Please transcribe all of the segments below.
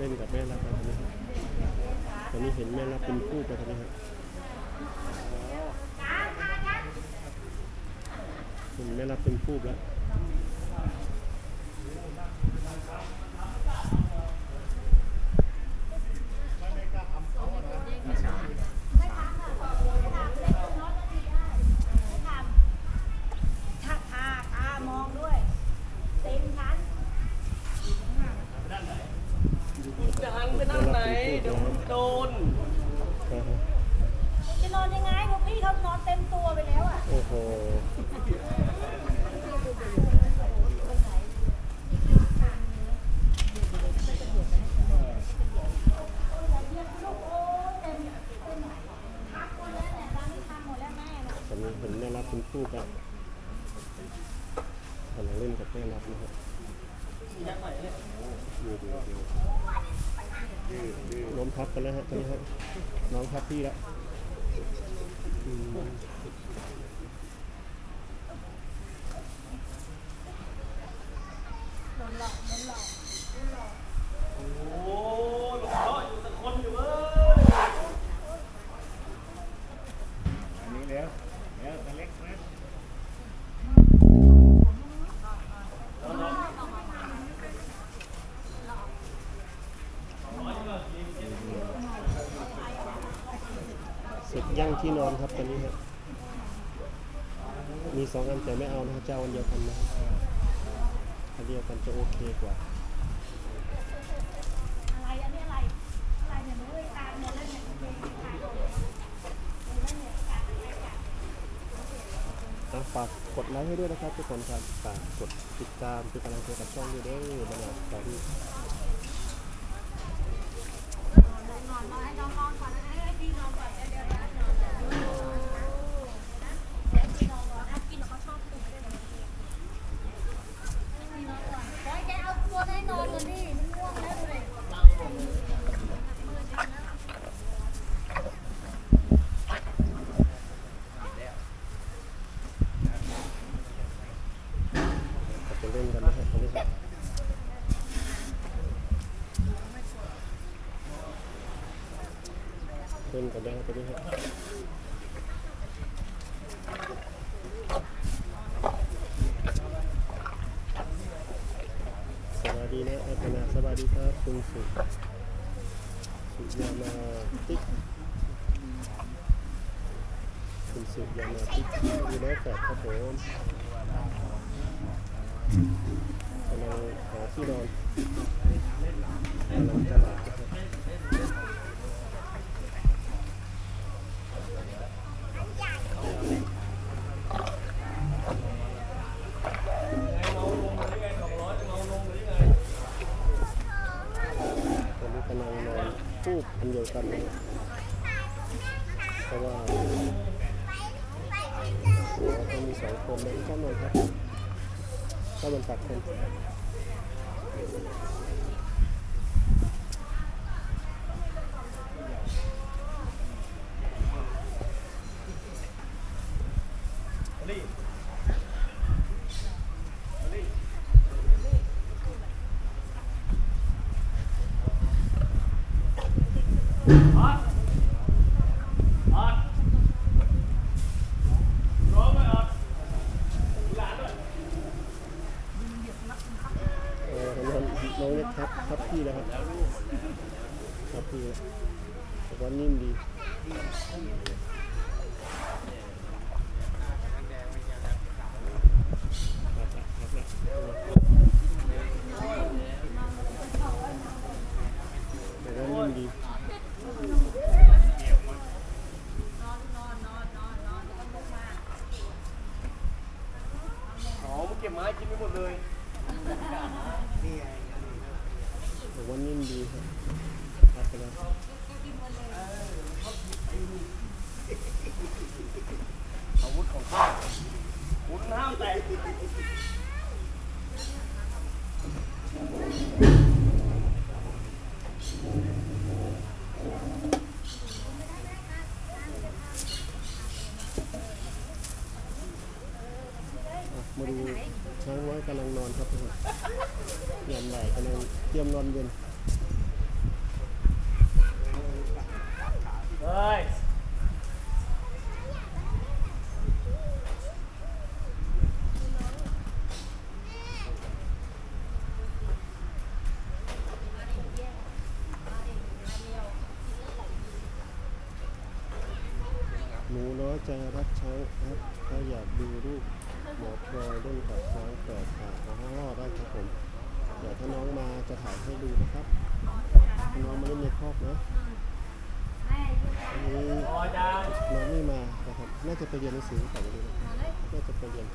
เล่นกับแม่รับแล้วตอนนี้ครับตอนนี้เห็นแม่รับเป็นคู่ไปตอนนี้ครับเห็นแม่รับเป็นคู่แล้ว ถ้าตาตามองด้วย เต็มชั้น จะหันไปทางไหน เดี๋ยวมันโดน ครับ จะน อนยังไงพวกพี่เขานอนเต็มตัวไปแล้วอะโอ้โห ตอนนี้เห็นแม่รับเป็นคู่กันกำลังเล่นกับแม่รับนะครับดูดูดูล้มทับกันแล้วฮะตอนนี้ฮะน้องทับพี่แล้ว Mm-hmm. เสร็จย่างที่นอนครับตอนนี้ฮะมีสองอันแต่ไม่เอานะครับเจ้าอันเดียวกันนะอันเดียวกันจะโอเคกว่าฝากกดไลค์ให้ด้วยนะครับทุกคนครับฝากกดติดตามเป็นกำลังใจกับช่องด้วยเด้อมาหน่อยสวัสดีนอนนอนให้น้องนอนก่อนนะให้พี่นอนก่อนเดี๋ยวเดี๋ยวนะนอนเดี๋ยวพี่นอนก่อนนะกินเขาชอบกินไม่ได้เลยพี่นอนก่อนเดี๋ยวแกเอาตัวให้นอนก่อนดิมันง่วงแล้วเลย จะเล่นกันนะครับตอนนี้ครับ เล่นกันนะครับตอนนี้ครับสวัสดีนะอัตนาสวัสดีครับคุณสุสุยามาติ๊กคุณสุยามาติ๊กอยู่แล้วแปดครับผมกำลังหาที่นอนกำลังตลาดนะครับตอนนี้กำลังน ทูบอันเดียวกันเพราะว่าเราต้องมีสองคนแล้วก็นอนครับถ้ามันตัดคนนี่ออดออดร้องไหมออดหลา นด้วยเออน้องเล็กครับครับพี่แล้วครับครับพี่แต่ว่านิ่มดีครับครับ ช้างน้อยกำลังนอนครับทุกคนเตรียมไหลกำลังเตรียมนอนเย็นเฮ้ยหนูน้อยใจรักช้างครับถ้าอยากดูรูป หมอพลอยเล่นกับช้างแปดขาอ๋อได้ครับผม เดี๋ยวถ้าน้องมาจะถ่ายให้ดูนะครับถ้าน้องมาเล่นในคอกนะอันนี้องน้องไม่มานะครับ น่าจะไปเรียนหนังสือหรือเปล่าไม่รู้นะน่าจะไปเรียน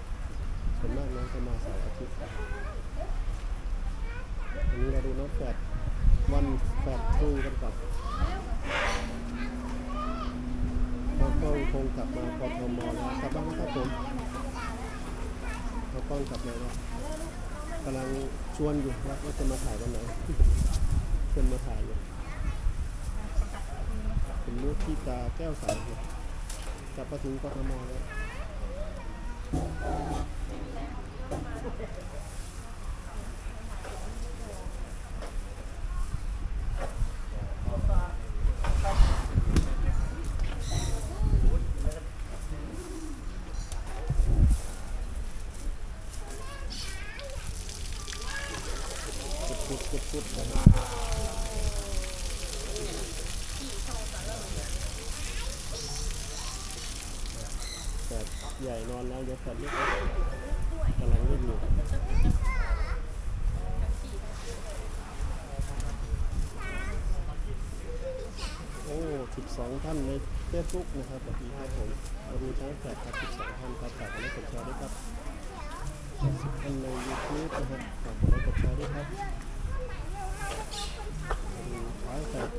ส่วนมากน้องจะมาเสาร์อาทิตย์อันนี้เราดูน้องแฝดวันแฝดครูกันก่อนน้องกล้องคงกลับมากทมแล้วกลับบ้านแล้วครับผม กล้องกลับมาแล้วกำลังชวนอยู่ว่าว่าจะมาถ่ายวันไหนชวนมาถ่ายอยู่เป็นลูกที่ตาแก้วใสอยู่กลับมาถึงกทมแล้ว พุดพุดพุดพุดนะครับแฝด ใหญ่นอนแล้วเดี๋ยวแฝดเล็กกำลังเล่นอยู่โอ้12ท่านในเฟซบุ๊กนะครับสวัสดีครับผมมาดูช้างแฝดครับ12ท่านครับฝากกดไลค์กดแชร์ด้วยครับ80ท่านในยูทูบนะครับฝากกดไลค์กดแชร์ด้วยครับช้างแฝด